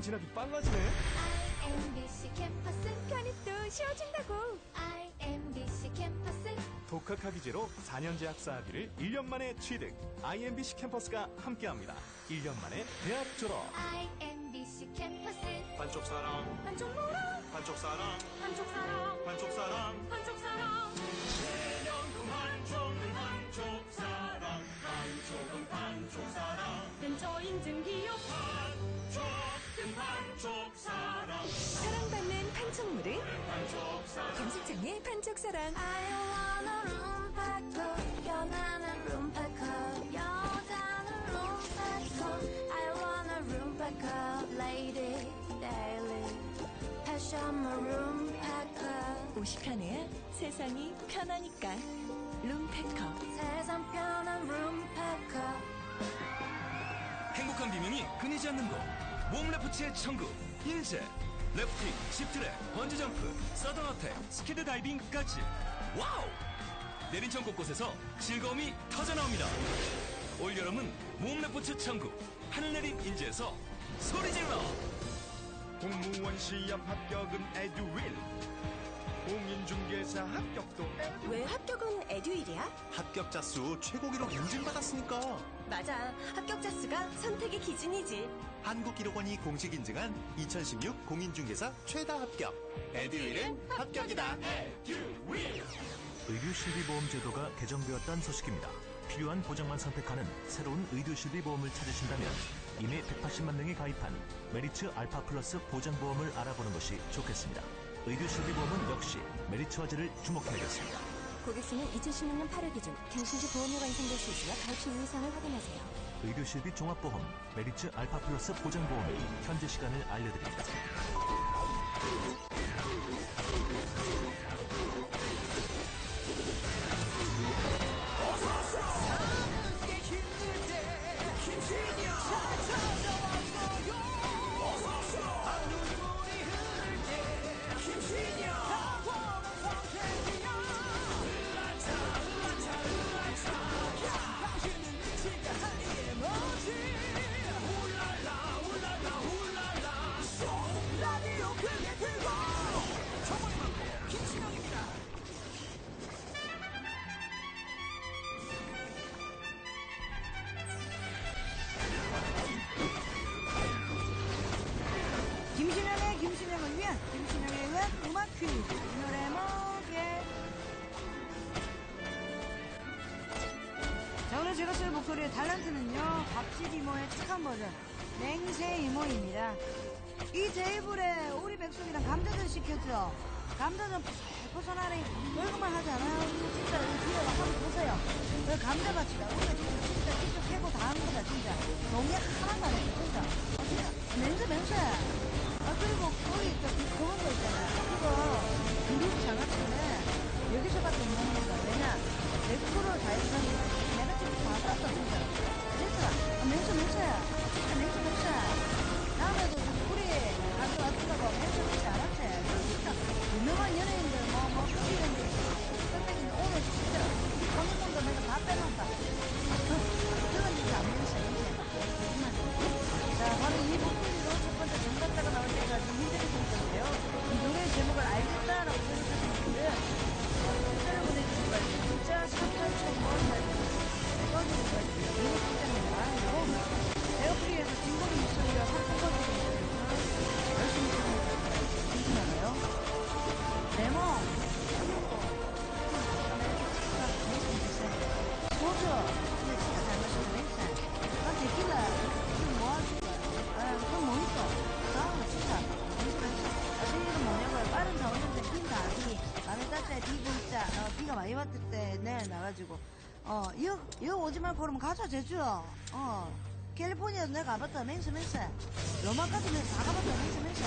시간 지나기 빨라지네. IMBC 캠퍼스 편입도 쉬워진다고. IMBC 캠퍼스 독학하기 제로 4년제 학사학위를 1년 만에 취득. IMBC 캠퍼스가 함께합니다. 1년 만에 대학 졸업. IMBC 캠퍼스 반쪽 사랑, 한쪽 모라, 반쪽 사랑, 한쪽 사랑, 반쪽 사랑. 한쪽 사랑. 한쪽은 한쪽 사랑, 한쪽은 반쪽 사랑, 근처 인증 기 room packer 옷이 편해야 세상이 편하니까. 룸패커. 세상 편한 room packer 행복한 비명이 끊이지 않는 곳. 몸레프트의 천국. 인제. 래프팅, 집트랙, 번지점프, 서든어택, 스키드 다이빙까지. 와우! 내린천 곳곳에서 즐거움이 터져나옵니다. 올여름은 몸레프트 천국. 하늘내린 인제에서 소리 질러! 공무원 시험 합격은 에듀윌. 공인중개사 합격도. 왜 합격은 에듀일이야? 합격자 수 최고 기록 인증받았으니까 맞아. 합격자 수가 선택의 기준이지. 한국기록원이 공식 인증한 2016 공인중개사 최다 합격 에듀윌은 합격이다 의료실비보험 제도가 개정되었다는 소식입니다. 필요한 보장만 선택하는 새로운 의료실비보험을 찾으신다면 이미 180만 명이 가입한 메리츠 알파 플러스 보장보험을 알아보는 것이 좋겠습니다. 의료실비보험은 역시 메리츠 화제를 주목해야겠습니다. 고객 수는 2016년 8월 기준 경신지 보험료가 인상될 수 있으며 가입 시 유의사항을 확인하세요. 의료실비 종합보험 메리츠 알파 플러스 보장보험의 현재 시간을 알려드립니다. 김신영에 의한 음악 퀴즈. 이 노래 뭐게? 자 오늘 제가 쓸 목소리의 탤런트는요 박질 이모의 착한 버전 맹세 이모입니다. 이 테이블에 오리 백숙이랑 감자전 시켰죠? 감자전 포선하니 얼굴만 하지 않아요? 진짜 이 뒤에 막 한번 보세요. 그 감자밭이다. 우리가 진짜 직접 캐고 다한 거다 진짜. 농약 하나도 안 거기 또 그런 거 있잖아요. 그거 그룹 장학금에 여기서밖에 못 먹는 거야. 왜냐? 100% 자연산이야. 내가 지금 다 진짜. 진짜. 아, 맹수 맹수야. 아, 맹수 맹수야. 다음에도 우리 가져왔다고 맹수 레몬, 소주, 진짜 잘 마시는 맹살. 난 데킬라, 뭐 하는 거야? 아, 뭐 있어? 나 진짜. 아, 생일은 뭐냐고요? 빠른 자원인데 빈다, 비. 밤에 따뜻해, 비. 어, 비가 많이 왔을 때 내일 나가지고. 어, 이거, 이거 오지 말고 그러면 가자, 제주. 어. 캘리포니아도 내가 가봤다, 맹세. 로마까지 내가 다 가봤다, 맹세.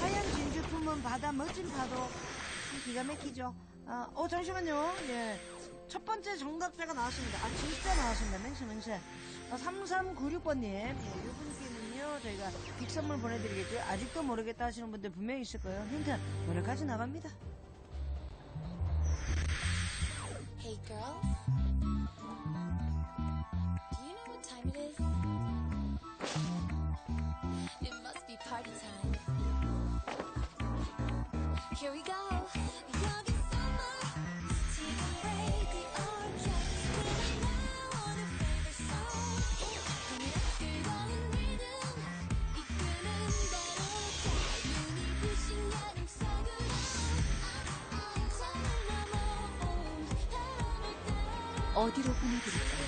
하얀 품은 바다 멋진 파도. 참 기가 막히죠. 아, 어, 잠시만요. 예. 첫 번째 정답자가 나왔습니다. 아, 진짜 나왔습니다. 맹세, 맹세. 아, 3396번님. 예, 이분께는요, 저희가 빅 선물 보내드리겠고요. 아직도 모르겠다 하시는 분들 분명히 있을 거예요. 힌트, 노래까지 나갑니다. Hey girls Do you know what time it is? 어디로 보내드릴까요?